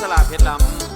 สลาเพชรล้ำ